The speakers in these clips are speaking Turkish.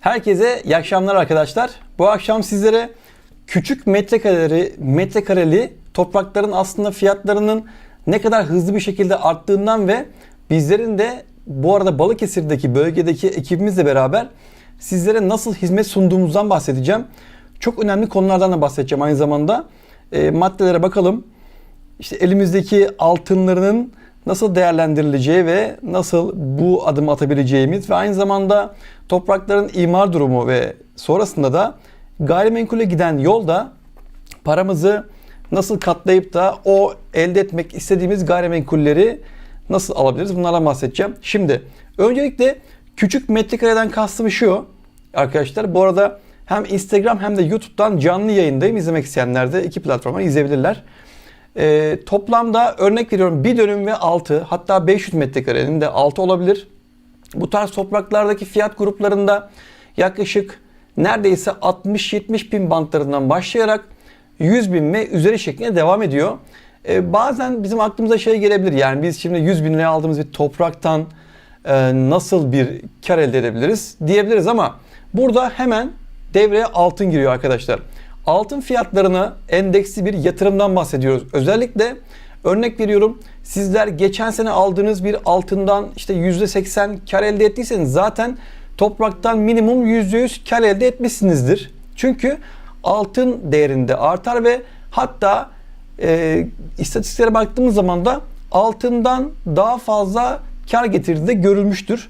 Herkese iyi akşamlar arkadaşlar. Bu akşam sizlere küçük metrekareleri, metrekareli toprakların aslında fiyatlarının ne kadar hızlı bir şekilde arttığından ve bizlerin de bu arada Balıkesir'deki bölgedeki ekibimizle beraber sizlere nasıl hizmet sunduğumuzdan bahsedeceğim. Çok önemli konulardan da bahsedeceğim aynı zamanda. E, maddelere bakalım. İşte elimizdeki altınlarının nasıl değerlendirileceği ve nasıl bu adımı atabileceğimiz ve aynı zamanda toprakların imar durumu ve sonrasında da gayrimenkule giden yolda paramızı nasıl katlayıp da o elde etmek istediğimiz gayrimenkulleri nasıl alabiliriz bunlardan bahsedeceğim. Şimdi öncelikle küçük metrekareden kastım şu arkadaşlar. Bu arada hem Instagram hem de YouTube'dan canlı yayındayım. İzlemek isteyenler de iki platformdan izleyebilirler. Ee, toplamda örnek veriyorum bir dönüm ve altı hatta 500 metrekarenin de altı olabilir. Bu tarz topraklardaki fiyat gruplarında yaklaşık neredeyse 60-70 bin bantlarından başlayarak 100 bin ve üzeri şeklinde devam ediyor. Ee, bazen bizim aklımıza şey gelebilir yani biz şimdi 100 bin liraya aldığımız bir topraktan e, nasıl bir kar elde edebiliriz diyebiliriz ama burada hemen devreye altın giriyor arkadaşlar. Altın fiyatlarına endeksli bir yatırımdan bahsediyoruz. Özellikle örnek veriyorum sizler geçen sene aldığınız bir altından işte %80 kar elde ettiyseniz zaten topraktan minimum %100 kar elde etmişsinizdir. Çünkü altın değerinde artar ve hatta e, istatistiklere baktığımız zaman da altından daha fazla kar getirdiği de görülmüştür.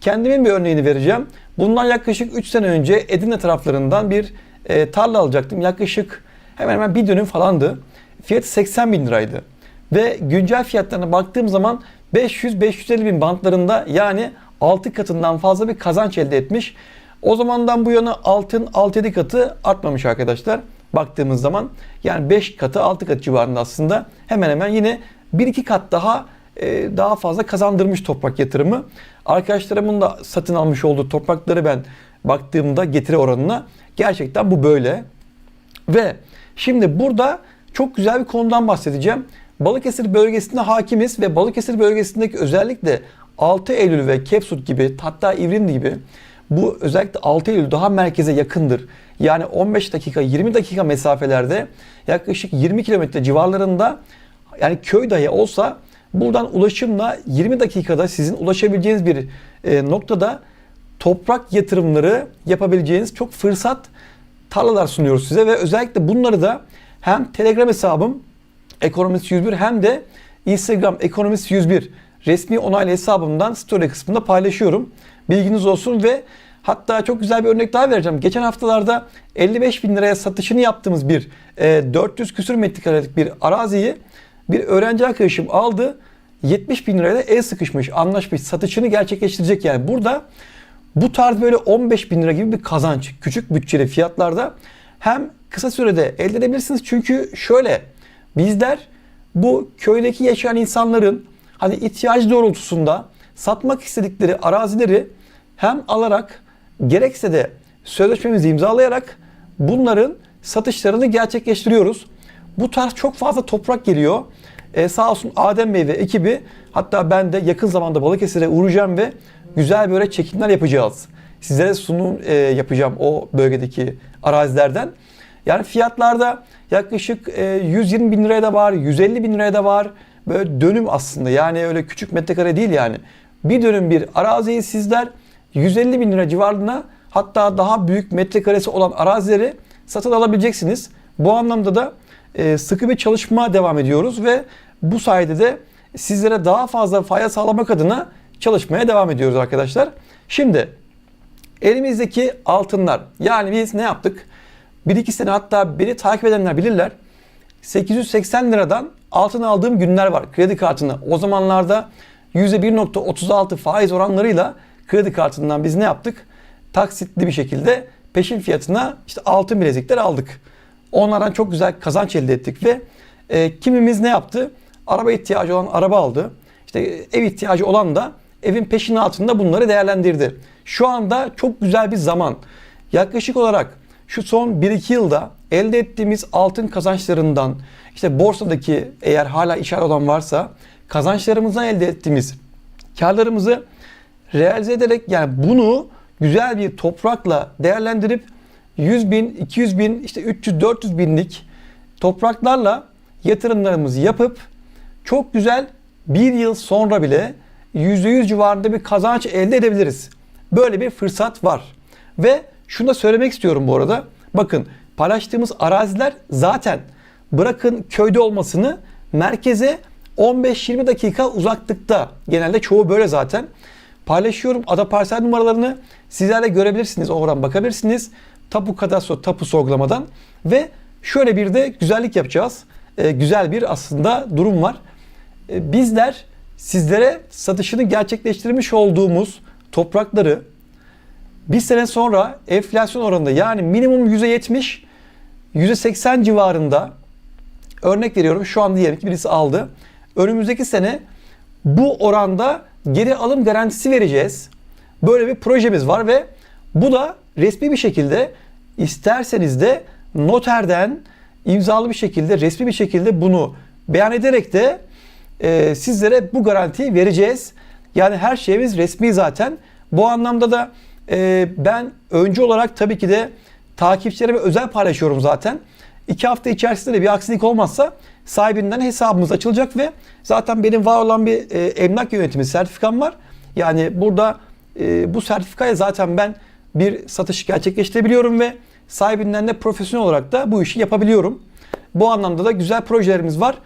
Kendimin bir örneğini vereceğim. Bundan yaklaşık 3 sene önce Edirne taraflarından bir e, tarla alacaktım. Yaklaşık hemen hemen bir dönüm falandı. Fiyatı 80 bin liraydı. Ve güncel fiyatlarına baktığım zaman 500-550 bin bantlarında yani 6 katından fazla bir kazanç elde etmiş. O zamandan bu yana altın 6-7 katı artmamış arkadaşlar. Baktığımız zaman yani 5 katı 6 katı civarında aslında hemen hemen yine 1-2 kat daha e, daha fazla kazandırmış toprak yatırımı. Arkadaşlarımın da satın almış olduğu toprakları ben baktığımda getiri oranına gerçekten bu böyle. Ve şimdi burada çok güzel bir konudan bahsedeceğim. Balıkesir bölgesinde hakimiz ve Balıkesir bölgesindeki özellikle 6 Eylül ve Kepsut gibi hatta İvrimli gibi bu özellikle 6 Eylül daha merkeze yakındır. Yani 15 dakika 20 dakika mesafelerde yaklaşık 20 kilometre civarlarında yani köy dahi olsa buradan ulaşımla 20 dakikada sizin ulaşabileceğiniz bir e, noktada toprak yatırımları yapabileceğiniz çok fırsat tarlalar sunuyoruz size ve özellikle bunları da hem Telegram hesabım Ekonomist 101 hem de Instagram Ekonomist 101 resmi onaylı hesabımdan story kısmında paylaşıyorum. Bilginiz olsun ve hatta çok güzel bir örnek daha vereceğim. Geçen haftalarda 55 bin liraya satışını yaptığımız bir e, 400 küsür metrekarelik bir araziyi bir öğrenci arkadaşım aldı. 70 bin liraya da el sıkışmış, anlaşmış, satışını gerçekleştirecek yani. Burada bu tarz böyle 15 bin lira gibi bir kazanç küçük bütçeli fiyatlarda hem kısa sürede elde edebilirsiniz. Çünkü şöyle bizler bu köydeki yaşayan insanların hani ihtiyacı doğrultusunda satmak istedikleri arazileri hem alarak gerekse de sözleşmemizi imzalayarak bunların satışlarını gerçekleştiriyoruz. Bu tarz çok fazla toprak geliyor. Ee, sağ olsun Adem Bey ve ekibi hatta ben de yakın zamanda Balıkesir'e uğrayacağım ve güzel böyle çekimler yapacağız. Sizlere sunum e, yapacağım o bölgedeki arazilerden. Yani fiyatlarda yaklaşık e, 120 bin liraya da var, 150 bin liraya da var. Böyle dönüm aslında yani öyle küçük metrekare değil yani. Bir dönüm bir araziyi sizler 150 bin lira civarında hatta daha büyük metrekaresi olan arazileri satın alabileceksiniz. Bu anlamda da e, sıkı bir çalışma devam ediyoruz ve bu sayede de sizlere daha fazla fayda sağlamak adına çalışmaya devam ediyoruz arkadaşlar. Şimdi elimizdeki altınlar yani biz ne yaptık? 1-2 sene hatta beni takip edenler bilirler. 880 liradan altın aldığım günler var kredi kartını. O zamanlarda %1.36 faiz oranlarıyla kredi kartından biz ne yaptık? Taksitli bir şekilde peşin fiyatına işte altın bilezikler aldık. Onlardan çok güzel kazanç elde ettik ve e, kimimiz ne yaptı? Araba ihtiyacı olan araba aldı. İşte ev ihtiyacı olan da evin peşin altında bunları değerlendirdi. Şu anda çok güzel bir zaman. Yaklaşık olarak şu son 1-2 yılda elde ettiğimiz altın kazançlarından işte borsadaki eğer hala işaret olan varsa kazançlarımızdan elde ettiğimiz karlarımızı realize ederek yani bunu güzel bir toprakla değerlendirip 100 bin, 200 bin, işte 300, 400 binlik topraklarla yatırımlarımızı yapıp çok güzel bir yıl sonra bile %100 civarında bir kazanç elde edebiliriz. Böyle bir fırsat var. Ve şunu da söylemek istiyorum bu arada. Bakın paylaştığımız araziler zaten bırakın köyde olmasını merkeze 15-20 dakika uzaklıkta. Genelde çoğu böyle zaten. Paylaşıyorum ada parsel numaralarını. Sizler de görebilirsiniz. Oradan bakabilirsiniz. Tapu kadastro, tapu sorgulamadan. Ve şöyle bir de güzellik yapacağız. Ee, güzel bir aslında durum var. Ee, bizler sizlere satışını gerçekleştirmiş olduğumuz toprakları bir sene sonra enflasyon oranında yani minimum %70, %80 civarında örnek veriyorum şu an diyelim ki birisi aldı. Önümüzdeki sene bu oranda geri alım garantisi vereceğiz. Böyle bir projemiz var ve bu da resmi bir şekilde isterseniz de noterden imzalı bir şekilde resmi bir şekilde bunu beyan ederek de e, sizlere bu garantiyi vereceğiz. Yani her şeyimiz resmi zaten. Bu anlamda da e, ben önce olarak tabii ki de takipçilerime özel paylaşıyorum zaten. İki hafta içerisinde de bir aksilik olmazsa sahibinden hesabımız açılacak ve zaten benim var olan bir e, emlak yönetimi sertifikam var. Yani burada e, bu sertifikaya zaten ben bir satış gerçekleştirebiliyorum ve sahibinden de profesyonel olarak da bu işi yapabiliyorum. Bu anlamda da güzel projelerimiz var.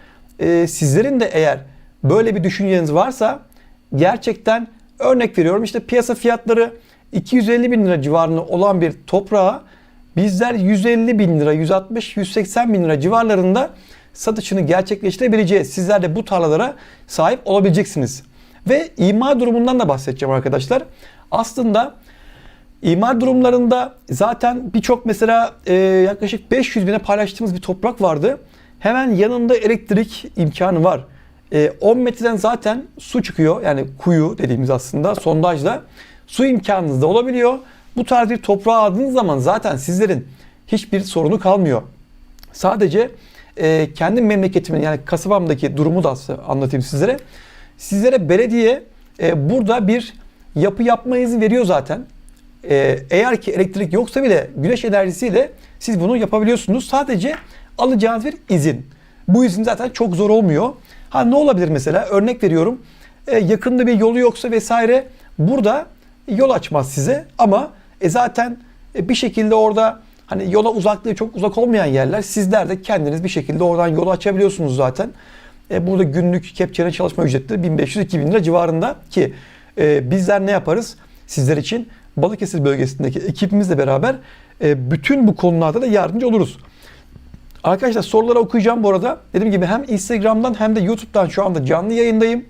E, sizlerin de eğer böyle bir düşünceniz varsa gerçekten örnek veriyorum işte piyasa fiyatları 250 bin lira civarında olan bir toprağa bizler 150 bin lira, 160, 180 bin lira civarlarında satışını gerçekleştirebileceğiz. Sizler de bu tarlalara sahip olabileceksiniz. Ve imar durumundan da bahsedeceğim arkadaşlar. Aslında imar durumlarında zaten birçok mesela e, yaklaşık 500 bine paylaştığımız bir toprak vardı. Hemen yanında elektrik imkanı var. E, 10 metreden zaten su çıkıyor. Yani kuyu dediğimiz aslında sondajla su imkanınız da olabiliyor. Bu tarz bir toprağa aldığınız zaman zaten sizlerin hiçbir sorunu kalmıyor. Sadece e, kendi memleketimin yani kasabamdaki durumu da anlatayım sizlere. Sizlere belediye e, burada bir yapı yapma izni veriyor zaten. E, eğer ki elektrik yoksa bile güneş enerjisiyle siz bunu yapabiliyorsunuz. Sadece alacağınız bir izin. Bu izin zaten çok zor olmuyor. Ha ne olabilir mesela? Örnek veriyorum. E, yakında bir yolu yoksa vesaire burada yol açmaz size ama e zaten e, bir şekilde orada hani yola uzaklığı çok uzak olmayan yerler sizler de kendiniz bir şekilde oradan yolu açabiliyorsunuz zaten. E, burada günlük kepçene çalışma ücretleri 1500-2000 lira civarında ki e, bizler ne yaparız? Sizler için Balıkesir bölgesindeki ekibimizle beraber e, bütün bu konularda da yardımcı oluruz. Arkadaşlar soruları okuyacağım bu arada. Dediğim gibi hem Instagram'dan hem de YouTube'dan şu anda canlı yayındayım.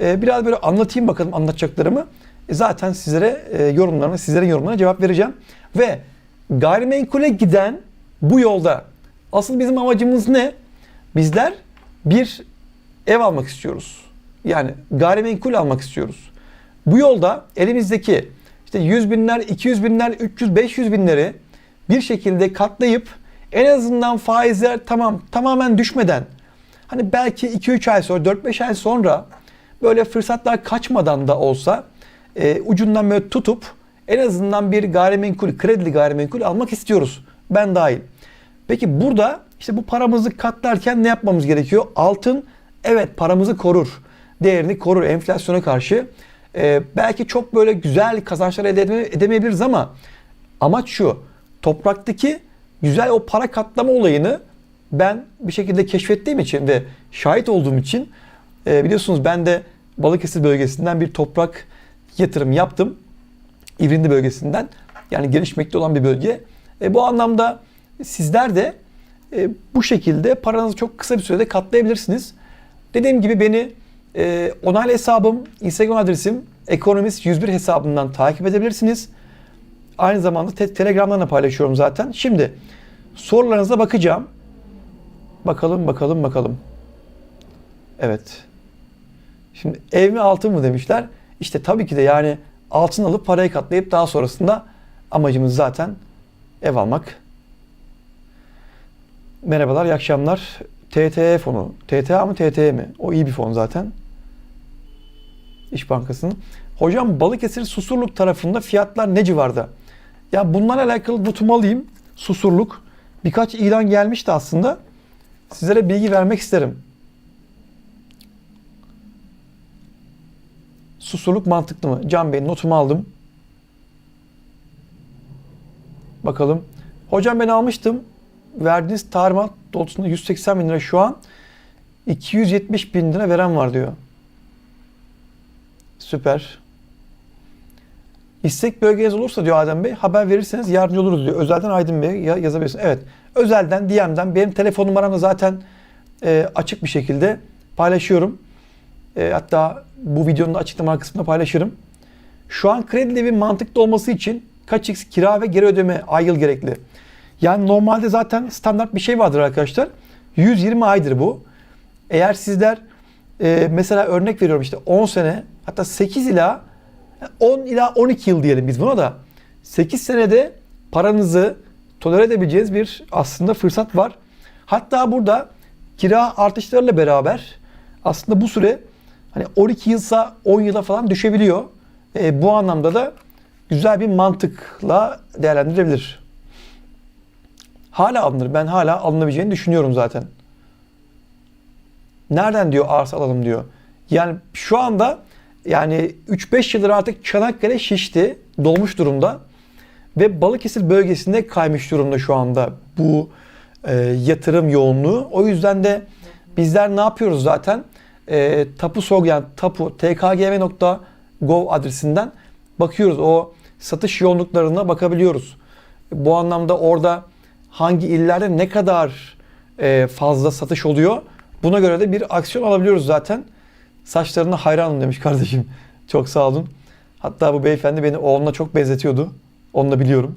E, biraz böyle anlatayım bakalım anlatacaklarımı. E, zaten sizlere e, yorumlarına, sizlerin yorumlarına cevap vereceğim. Ve gayrimenkule giden bu yolda asıl bizim amacımız ne? Bizler bir ev almak istiyoruz. Yani gayrimenkul almak istiyoruz. Bu yolda elimizdeki işte 100 binler, 200 binler, 300, 500 binleri bir şekilde katlayıp en azından faizler tamam tamamen düşmeden hani belki 2-3 ay sonra 4-5 ay sonra böyle fırsatlar kaçmadan da olsa e, ucundan böyle tutup en azından bir gayrimenkul, kredili gayrimenkul almak istiyoruz. Ben dahil. Peki burada işte bu paramızı katlarken ne yapmamız gerekiyor? Altın evet paramızı korur. Değerini korur enflasyona karşı. Ee, belki çok böyle güzel kazançlar elde edemeyebiliriz ama amaç şu. Topraktaki güzel o para katlama olayını ben bir şekilde keşfettiğim için ve şahit olduğum için e, biliyorsunuz ben de Balıkesir bölgesinden bir toprak yatırım yaptım. İvrindi bölgesinden. Yani gelişmekte olan bir bölge. E, bu anlamda sizler de e, bu şekilde paranızı çok kısa bir sürede katlayabilirsiniz. Dediğim gibi beni e, onaylı hesabım, Instagram adresim ekonomist 101 hesabından takip edebilirsiniz. Aynı zamanda te- Telegram'dan da paylaşıyorum zaten. Şimdi sorularınıza bakacağım. Bakalım bakalım bakalım. Evet. Şimdi ev mi altın mı demişler. İşte tabii ki de yani altın alıp parayı katlayıp daha sonrasında amacımız zaten ev almak. Merhabalar, iyi akşamlar. TTE fonu. TTA mı TTE mi? O iyi bir fon zaten. İş Bankası'nın. Hocam Balıkesir Susurluk tarafında fiyatlar ne civarda? Ya bunlarla alakalı notumu alayım. Susurluk. Birkaç ilan gelmişti aslında. Sizlere bilgi vermek isterim. Susurluk mantıklı mı? Can Bey notumu aldım. Bakalım. Hocam ben almıştım. Verdiğiniz tarimat doğrultusunda 180 bin lira şu an 270 bin lira veren var diyor. Süper. İstek bölgeniz olursa diyor Adem Bey haber verirseniz yardımcı oluruz diyor. Özelden Aydın Bey ya- yazabilirsiniz. Evet. Özelden DM'den benim telefon numaramı zaten e, açık bir şekilde paylaşıyorum. E, hatta bu videonun açıklama kısmında paylaşırım. Şu an kredi devin mantıklı olması için kaç x kira ve geri ödeme ay yıl gerekli. Yani normalde zaten standart bir şey vardır arkadaşlar. 120 aydır bu. Eğer sizler e, mesela örnek veriyorum işte 10 sene hatta 8 ila 10 ila 12 yıl diyelim biz buna da 8 senede paranızı tolere edebileceğiniz bir aslında fırsat var. Hatta burada kira artışlarıyla beraber aslında bu süre hani 12 yılsa 10 yıla falan düşebiliyor. E, bu anlamda da güzel bir mantıkla değerlendirebilir. Hala alınır. Ben hala alınabileceğini düşünüyorum zaten. Nereden diyor arsa alalım diyor. Yani şu anda yani 3-5 yıldır artık Çanakkale şişti, dolmuş durumda. Ve Balıkesir bölgesinde kaymış durumda şu anda bu e, yatırım yoğunluğu. O yüzden de bizler ne yapıyoruz zaten? E, tapu sorgu yani tapu tkgv.gov adresinden bakıyoruz. O satış yoğunluklarına bakabiliyoruz. Bu anlamda orada hangi illerde ne kadar e, fazla satış oluyor buna göre de bir aksiyon alabiliyoruz zaten. Saçlarına hayranım demiş kardeşim. Çok sağ olun. Hatta bu beyefendi beni oğluna çok benzetiyordu. Onu da biliyorum.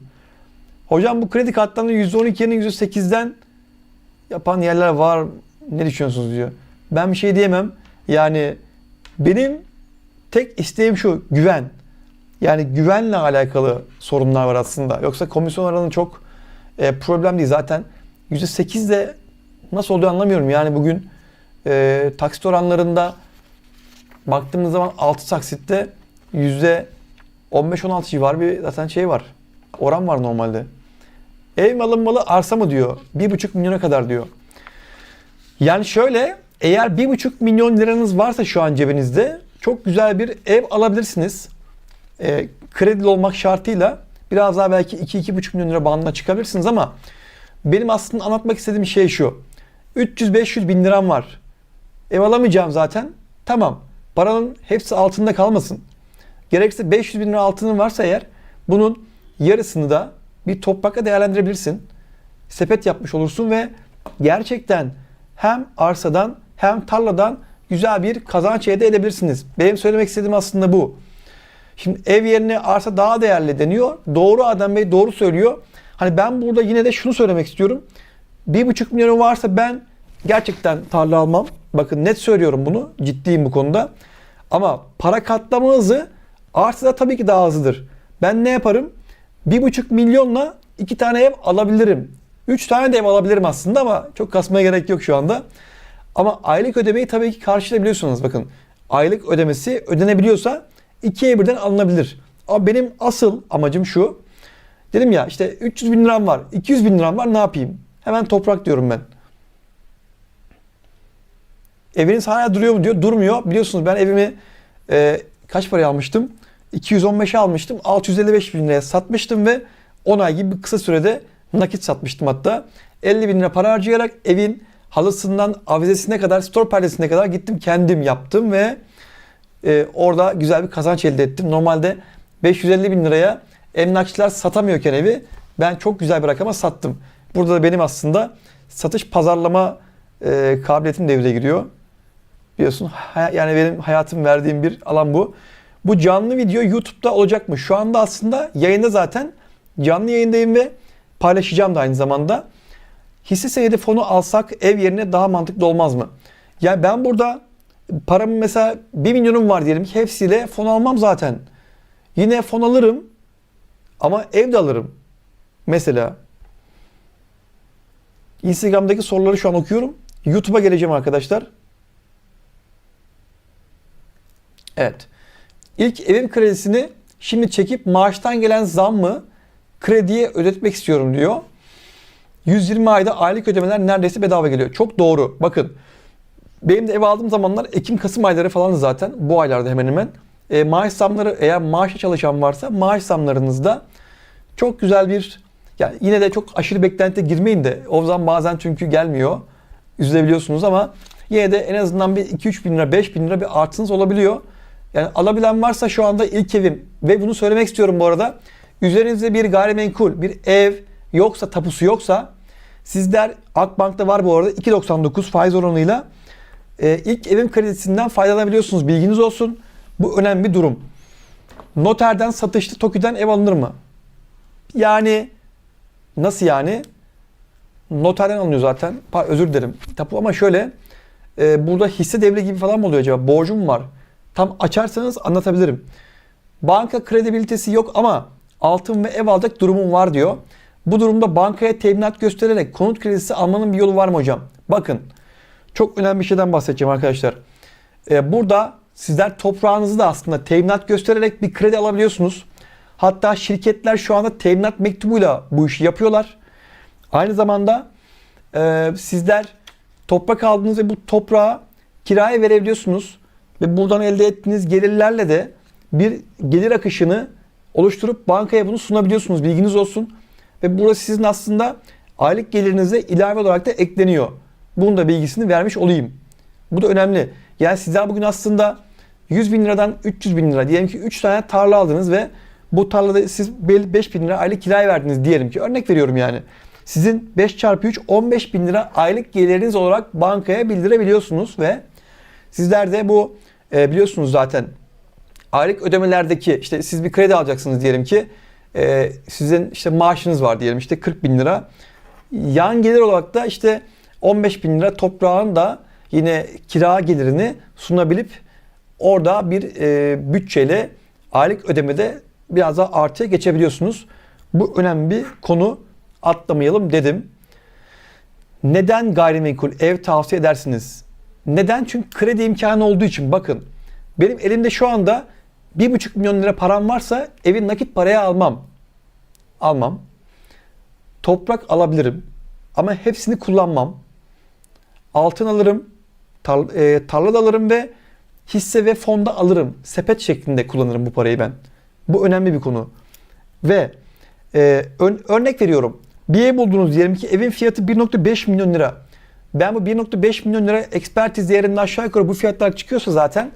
Hocam bu kredi kartlarını %12'nin %8'den yapan yerler var. Ne düşünüyorsunuz diyor. Ben bir şey diyemem. Yani benim tek isteğim şu güven. Yani güvenle alakalı sorunlar var aslında. Yoksa komisyon oranı çok e, problem değil. Zaten %8 de nasıl oluyor anlamıyorum. Yani bugün e, taksit oranlarında baktığımız zaman 6 taksitte %15-16 civarı bir zaten şey var. Oran var normalde. Ev mi alınmalı arsa mı diyor. 1,5 milyona kadar diyor. Yani şöyle eğer 1,5 milyon liranız varsa şu an cebinizde çok güzel bir ev alabilirsiniz. E, kredili olmak şartıyla biraz daha belki 2-2,5 milyon lira bandına çıkabilirsiniz ama benim aslında anlatmak istediğim şey şu. 300-500 bin liram var. Ev alamayacağım zaten. Tamam. Paranın hepsi altında kalmasın. Gerekirse 500 bin lira altının varsa eğer bunun yarısını da bir toprakla değerlendirebilirsin. Sepet yapmış olursun ve gerçekten hem arsadan hem tarladan güzel bir kazanç elde edebilirsiniz. Benim söylemek istediğim aslında bu. Şimdi ev yerine arsa daha değerli deniyor. Doğru Adem Bey doğru söylüyor. Hani ben burada yine de şunu söylemek istiyorum. Bir buçuk milyon varsa ben gerçekten tarla almam. Bakın net söylüyorum bunu. Ciddiyim bu konuda. Ama para katlama hızı arsada tabii ki daha hızlıdır. Ben ne yaparım? Bir buçuk milyonla iki tane ev alabilirim. Üç tane de ev alabilirim aslında ama çok kasmaya gerek yok şu anda. Ama aylık ödemeyi tabii ki karşılayabiliyorsunuz. Bakın aylık ödemesi ödenebiliyorsa iki ev birden alınabilir. Ama benim asıl amacım şu. Dedim ya işte 300 bin liram var, 200 bin liram var ne yapayım? Hemen toprak diyorum ben. Eviniz hala duruyor mu diyor. Durmuyor. Biliyorsunuz ben evimi e, kaç paraya almıştım? 215'e almıştım. 655 bin liraya satmıştım ve 10 ay gibi kısa sürede nakit satmıştım hatta. 50 bin lira para harcayarak evin halısından avizesine kadar, store perdesine kadar gittim kendim yaptım ve e, orada güzel bir kazanç elde ettim. Normalde 550 bin liraya emlakçılar satamıyorken evi ben çok güzel bir rakama sattım. Burada da benim aslında satış pazarlama e, kabiliyetim devreye giriyor. Biliyorsun yani benim hayatım verdiğim bir alan bu. Bu canlı video YouTube'da olacak mı? Şu anda aslında yayında zaten canlı yayındayım ve paylaşacağım da aynı zamanda. Hisse senedi fonu alsak ev yerine daha mantıklı olmaz mı? Yani ben burada paramın mesela 1 milyonum var diyelim ki hepsiyle fon almam zaten. Yine fon alırım ama ev de alırım. Mesela Instagram'daki soruları şu an okuyorum. YouTube'a geleceğim arkadaşlar. Evet. İlk evim kredisini şimdi çekip maaştan gelen zammı krediye ödetmek istiyorum diyor. 120 ayda aylık ödemeler neredeyse bedava geliyor. Çok doğru. Bakın benim de ev aldığım zamanlar Ekim-Kasım ayları falan zaten. Bu aylarda hemen hemen. E, maaş zamları eğer maaşa çalışan varsa maaş zamlarınızda çok güzel bir yani yine de çok aşırı beklentiye girmeyin de o zaman bazen çünkü gelmiyor. Üzülebiliyorsunuz ama yine de en azından bir 2-3 bin lira 5 bin lira bir artınız olabiliyor. Yani alabilen varsa şu anda ilk evim ve bunu söylemek istiyorum bu arada. Üzerinizde bir gayrimenkul, bir ev yoksa, tapusu yoksa sizler Akbank'ta var bu arada 2.99 faiz oranıyla e, ilk evim kredisinden faydalanabiliyorsunuz. Bilginiz olsun. Bu önemli bir durum. Noterden satışlı TOKİ'den ev alınır mı? Yani nasıl yani? Noterden alınıyor zaten. Özür dilerim. Tapu ama şöyle e, burada hisse devri gibi falan mı oluyor acaba? Borcum var. Tam açarsanız anlatabilirim. Banka kredibilitesi yok ama altın ve ev alacak durumum var diyor. Bu durumda bankaya teminat göstererek konut kredisi almanın bir yolu var mı hocam? Bakın çok önemli bir şeyden bahsedeceğim arkadaşlar. Ee, burada sizler toprağınızı da aslında teminat göstererek bir kredi alabiliyorsunuz. Hatta şirketler şu anda teminat mektubuyla bu işi yapıyorlar. Aynı zamanda e, sizler toprak aldınız ve bu toprağı kiraya verebiliyorsunuz. Ve buradan elde ettiğiniz gelirlerle de bir gelir akışını oluşturup bankaya bunu sunabiliyorsunuz. Bilginiz olsun. Ve burası sizin aslında aylık gelirinize ilave olarak da ekleniyor. Bunun da bilgisini vermiş olayım. Bu da önemli. Yani sizler bugün aslında 100 bin liradan 300 bin lira diyelim ki 3 tane tarla aldınız ve bu tarlada siz 5 bin lira aylık kiraya verdiniz diyelim ki örnek veriyorum yani. Sizin 5 çarpı 3 15 bin lira aylık geliriniz olarak bankaya bildirebiliyorsunuz ve sizler de bu e, biliyorsunuz zaten aylık ödemelerdeki işte siz bir kredi alacaksınız diyelim ki e, sizin işte maaşınız var diyelim işte 40 bin lira. Yan gelir olarak da işte 15 bin lira toprağın da yine kira gelirini sunabilip orada bir e, bütçeyle aylık ödemede biraz daha artıya geçebiliyorsunuz. Bu önemli bir konu atlamayalım dedim. Neden gayrimenkul ev tavsiye edersiniz? Neden? Çünkü kredi imkanı olduğu için. Bakın benim elimde şu anda 1,5 milyon lira param varsa evi nakit paraya almam. Almam. Toprak alabilirim. Ama hepsini kullanmam. Altın alırım. Tar e, tarla da alırım ve hisse ve fonda alırım. Sepet şeklinde kullanırım bu parayı ben. Bu önemli bir konu. Ve e, ön, örnek veriyorum. Bir ev buldunuz diyelim ki evin fiyatı 1.5 milyon lira. Ben bu 1.5 milyon lira ekspertiz değerinde aşağı yukarı bu fiyatlar çıkıyorsa zaten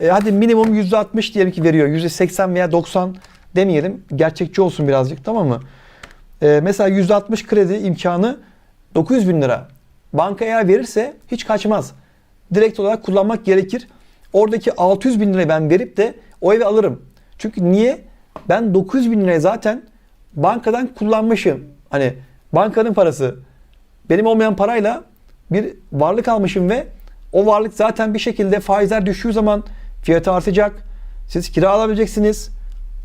e, hadi minimum %60 diyelim ki veriyor. %80 veya 90 demeyelim. Gerçekçi olsun birazcık tamam mı? E, mesela %60 kredi imkanı 900 bin lira. Banka eğer verirse hiç kaçmaz. Direkt olarak kullanmak gerekir. Oradaki 600 bin lirayı ben verip de o evi alırım. Çünkü niye? Ben 900 bin lirayı zaten bankadan kullanmışım. Hani bankanın parası. Benim olmayan parayla bir varlık almışım ve o varlık zaten bir şekilde faizler düştüğü zaman fiyatı artacak. Siz kira alabileceksiniz.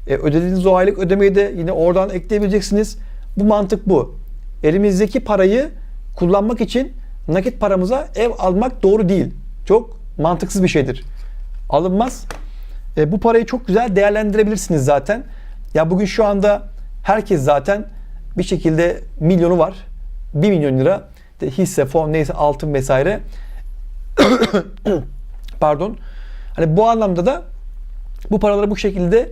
E, ödediğiniz o aylık ödemeyi de yine oradan ekleyebileceksiniz. Bu mantık bu. Elimizdeki parayı kullanmak için nakit paramıza ev almak doğru değil. Çok mantıksız bir şeydir. Alınmaz. E, bu parayı çok güzel değerlendirebilirsiniz zaten. Ya bugün şu anda herkes zaten bir şekilde milyonu var. 1 milyon lira hisse, fon, neyse altın vesaire. Pardon. Hani bu anlamda da bu paraları bu şekilde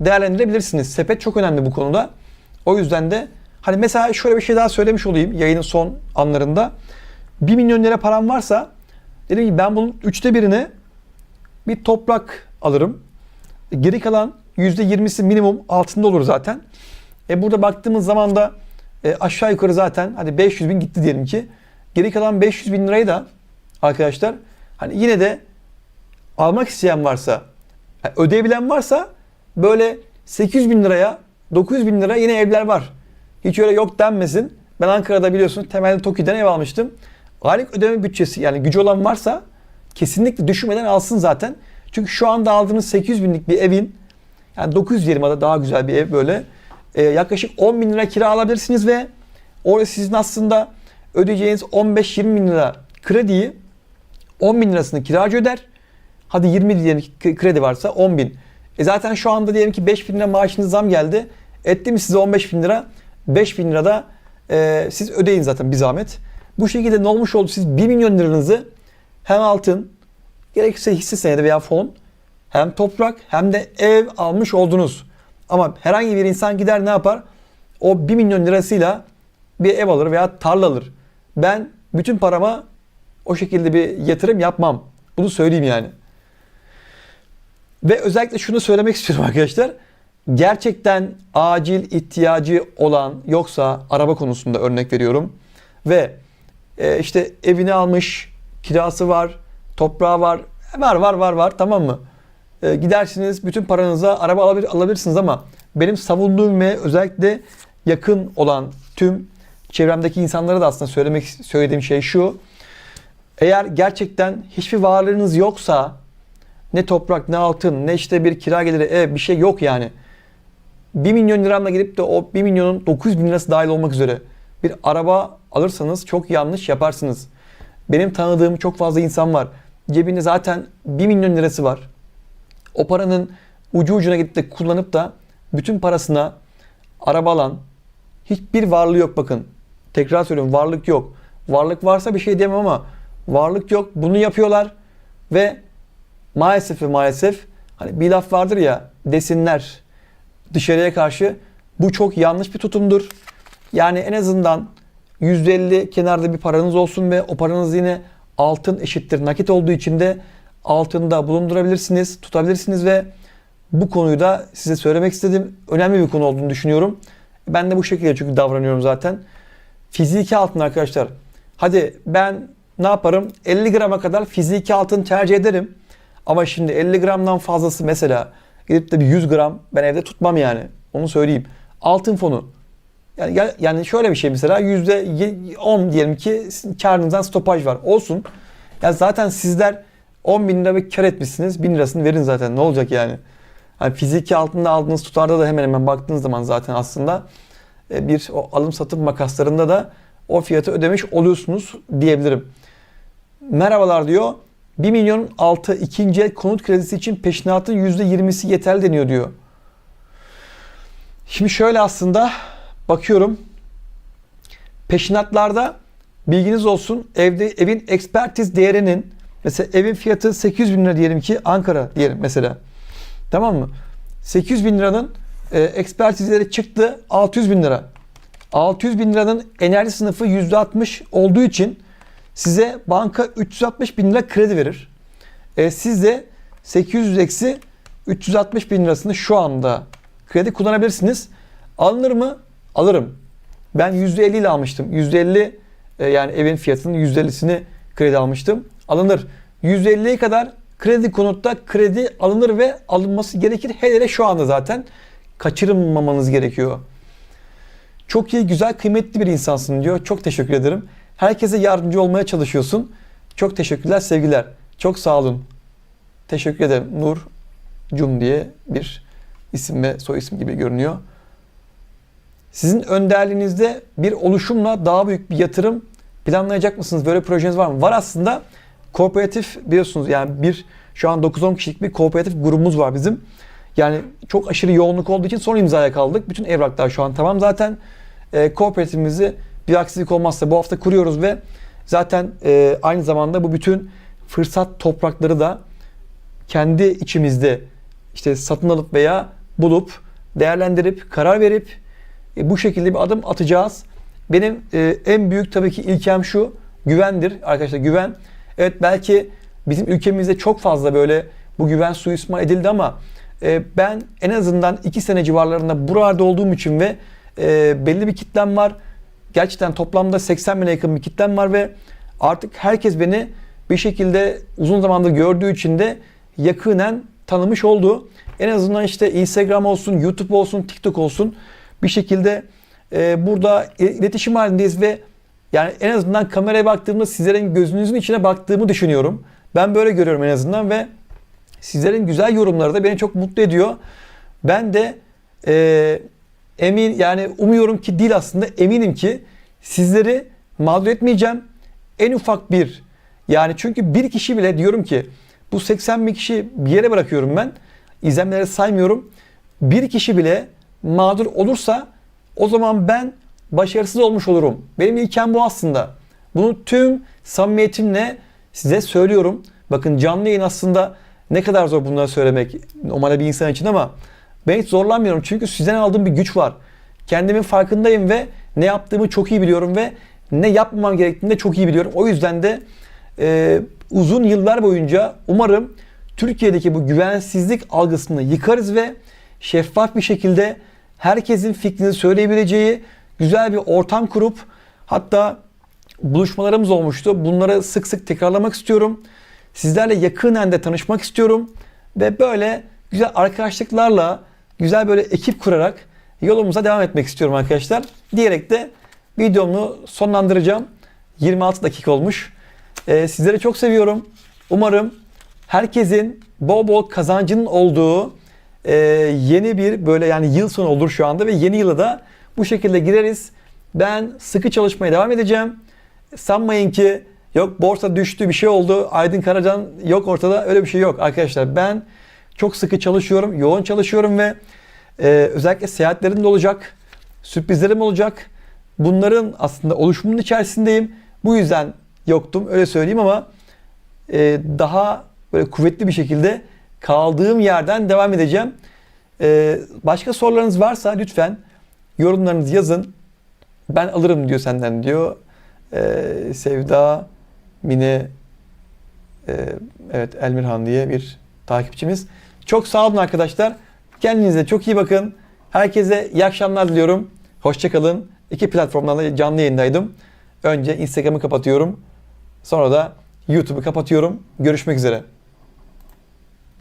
değerlendirebilirsiniz. Sepet çok önemli bu konuda. O yüzden de hani mesela şöyle bir şey daha söylemiş olayım yayının son anlarında. 1 milyon lira param varsa dedim ki ben bunun üçte birini bir toprak alırım. Geri kalan %20'si minimum altında olur zaten. E burada baktığımız zaman da e, aşağı yukarı zaten hadi 500 bin gitti diyelim ki. Geri kalan 500 bin lirayı da arkadaşlar hani yine de almak isteyen varsa yani ödeyebilen varsa böyle 800 bin liraya 900 bin lira yine evler var. Hiç öyle yok denmesin. Ben Ankara'da biliyorsunuz temelde TOKİ'den ev almıştım. Aylık ödeme bütçesi yani gücü olan varsa kesinlikle düşünmeden alsın zaten. Çünkü şu anda aldığınız 800 binlik bir evin yani 900 diyelim da daha güzel bir ev böyle e, yaklaşık 10 bin lira kira alabilirsiniz ve orada sizin aslında ödeyeceğiniz 15-20 bin lira krediyi 10 bin lirasını kiracı öder. Hadi 20 diyelim kredi varsa 10 bin. E zaten şu anda diyelim ki 5 bin lira maaşınız zam geldi. Etti mi size 15 bin lira? 5 bin lira da e, siz ödeyin zaten bir zahmet. Bu şekilde ne olmuş oldu? Siz 1 milyon liranızı hem altın, gerekirse hisse senedi veya fon, hem toprak hem de ev almış oldunuz. Ama herhangi bir insan gider ne yapar? O 1 milyon lirasıyla bir ev alır veya tarla alır. Ben bütün parama o şekilde bir yatırım yapmam. Bunu söyleyeyim yani. Ve özellikle şunu söylemek istiyorum arkadaşlar. Gerçekten acil ihtiyacı olan yoksa araba konusunda örnek veriyorum. Ve e, işte evini almış, kirası var, toprağı var, var var var var tamam mı? E, gidersiniz bütün paranıza araba alabilir, alabilirsiniz ama benim savunduğum ve özellikle yakın olan tüm çevremdeki insanlara da aslında söylemek söylediğim şey şu. Eğer gerçekten hiçbir varlığınız yoksa ne toprak ne altın ne işte bir kira geliri ev bir şey yok yani. 1 milyon liramla gidip de o 1 milyonun 900 bin lirası dahil olmak üzere bir araba alırsanız çok yanlış yaparsınız. Benim tanıdığım çok fazla insan var. Cebinde zaten 1 milyon lirası var. O paranın ucu ucuna gidip de kullanıp da bütün parasına araba alan hiçbir varlığı yok bakın. Tekrar söylüyorum varlık yok. Varlık varsa bir şey diyemem ama varlık yok. Bunu yapıyorlar ve maalesef ve maalesef hani bir laf vardır ya desinler dışarıya karşı bu çok yanlış bir tutumdur. Yani en azından %50 kenarda bir paranız olsun ve o paranız yine altın eşittir nakit olduğu için de altında bulundurabilirsiniz, tutabilirsiniz ve bu konuyu da size söylemek istedim. Önemli bir konu olduğunu düşünüyorum. Ben de bu şekilde çünkü davranıyorum zaten. Fiziki altın arkadaşlar. Hadi ben ne yaparım? 50 grama kadar fiziki altın tercih ederim. Ama şimdi 50 gramdan fazlası mesela gidip de bir 100 gram ben evde tutmam yani. Onu söyleyeyim. Altın fonu. Yani yani şöyle bir şey mesela %10 diyelim ki karınızdan stopaj var. Olsun. Ya zaten sizler 10 bin lira kar etmişsiniz. 1000 lirasını verin zaten. Ne olacak yani? Hani fiziki altında aldığınız tutarda da hemen hemen baktığınız zaman zaten aslında e, bir o alım satım makaslarında da o fiyatı ödemiş oluyorsunuz diyebilirim. Merhabalar diyor. 1 milyon altı ikinci el konut kredisi için peşinatın %20'si yeterli deniyor diyor. Şimdi şöyle aslında bakıyorum. Peşinatlarda bilginiz olsun evde evin ekspertiz değerinin mesela evin fiyatı 800 bin lira diyelim ki Ankara diyelim mesela. Tamam mı? 800 bin liranın e, ekspertizleri çıktı 600 bin lira. 600 bin liranın enerji sınıfı %60 olduğu için size banka 360 bin lira kredi verir. E, siz de 800 eksi 360 bin lirasını şu anda kredi kullanabilirsiniz. Alınır mı? Alırım. Ben %50 ile almıştım. %50 e, yani evin fiyatının %50'sini kredi almıştım. Alınır. %50'ye kadar kredi konutta kredi alınır ve alınması gerekir. Hele hele şu anda zaten kaçırmamanız gerekiyor. Çok iyi, güzel, kıymetli bir insansın diyor. Çok teşekkür ederim. Herkese yardımcı olmaya çalışıyorsun. Çok teşekkürler, sevgiler. Çok sağ olun. Teşekkür ederim. Nur Cum diye bir isim ve soy isim gibi görünüyor. Sizin önderliğinizde bir oluşumla daha büyük bir yatırım planlayacak mısınız? Böyle projeniz var mı? Var aslında. Kooperatif biliyorsunuz yani bir şu an 9-10 kişilik bir kooperatif grubumuz var bizim. Yani çok aşırı yoğunluk olduğu için son imzaya kaldık. Bütün evraklar şu an tamam. Zaten e, kooperatifimizi bir aksilik olmazsa bu hafta kuruyoruz ve zaten e, aynı zamanda bu bütün fırsat toprakları da kendi içimizde işte satın alıp veya bulup değerlendirip karar verip e, bu şekilde bir adım atacağız. Benim e, en büyük tabii ki ilkem şu güvendir arkadaşlar güven. Evet belki bizim ülkemizde çok fazla böyle bu güven suistimal edildi ama e, ben en azından 2 sene civarlarında buralarda olduğum için ve e, belli bir kitlem var. Gerçekten toplamda 80 bine yakın bir kitlem var ve artık herkes beni bir şekilde uzun zamandır gördüğü için de yakinen tanımış oldu. En azından işte Instagram olsun, YouTube olsun, TikTok olsun bir şekilde e, burada iletişim halindeyiz ve yani en azından kameraya baktığımda sizlerin gözünüzün içine baktığımı düşünüyorum. Ben böyle görüyorum en azından ve sizlerin güzel yorumları da beni çok mutlu ediyor. Ben de e, emin yani umuyorum ki değil aslında eminim ki sizleri mağdur etmeyeceğim. En ufak bir yani çünkü bir kişi bile diyorum ki bu 80 bin kişi bir yere bırakıyorum ben. izlenmeleri saymıyorum. Bir kişi bile mağdur olursa o zaman ben başarısız olmuş olurum. Benim ilkem bu aslında. Bunu tüm samimiyetimle size söylüyorum. Bakın canlı yayın aslında ne kadar zor bunları söylemek normal bir insan için ama ben hiç zorlanmıyorum. Çünkü sizden aldığım bir güç var. Kendimin farkındayım ve ne yaptığımı çok iyi biliyorum ve ne yapmamam gerektiğini de çok iyi biliyorum. O yüzden de e, uzun yıllar boyunca umarım Türkiye'deki bu güvensizlik algısını yıkarız ve şeffaf bir şekilde herkesin fikrini söyleyebileceği güzel bir ortam kurup hatta buluşmalarımız olmuştu. Bunları sık sık tekrarlamak istiyorum. Sizlerle yakinen de tanışmak istiyorum. Ve böyle güzel arkadaşlıklarla, güzel böyle ekip kurarak yolumuza devam etmek istiyorum arkadaşlar. Diyerek de videomu sonlandıracağım. 26 dakika olmuş. Ee, sizleri çok seviyorum. Umarım herkesin bol bol kazancının olduğu e, yeni bir böyle yani yıl sonu olur şu anda ve yeni yıla da bu şekilde gireriz. Ben sıkı çalışmaya devam edeceğim. Sanmayın ki yok borsa düştü bir şey oldu. Aydın Karacan yok ortada öyle bir şey yok arkadaşlar. Ben çok sıkı çalışıyorum, yoğun çalışıyorum ve e, özellikle seyahatlerim de olacak. Sürprizlerim olacak. Bunların aslında oluşumunun içerisindeyim. Bu yüzden yoktum öyle söyleyeyim ama e, daha böyle kuvvetli bir şekilde kaldığım yerden devam edeceğim. E, başka sorularınız varsa lütfen yorumlarınızı yazın. Ben alırım diyor senden diyor. E, Sevda Mine e, evet Elmirhan diye bir takipçimiz. Çok sağ olun arkadaşlar. Kendinize çok iyi bakın. Herkese iyi akşamlar diliyorum. Hoşçakalın. İki platformdan da canlı yayındaydım. Önce Instagram'ı kapatıyorum. Sonra da YouTube'u kapatıyorum. Görüşmek üzere.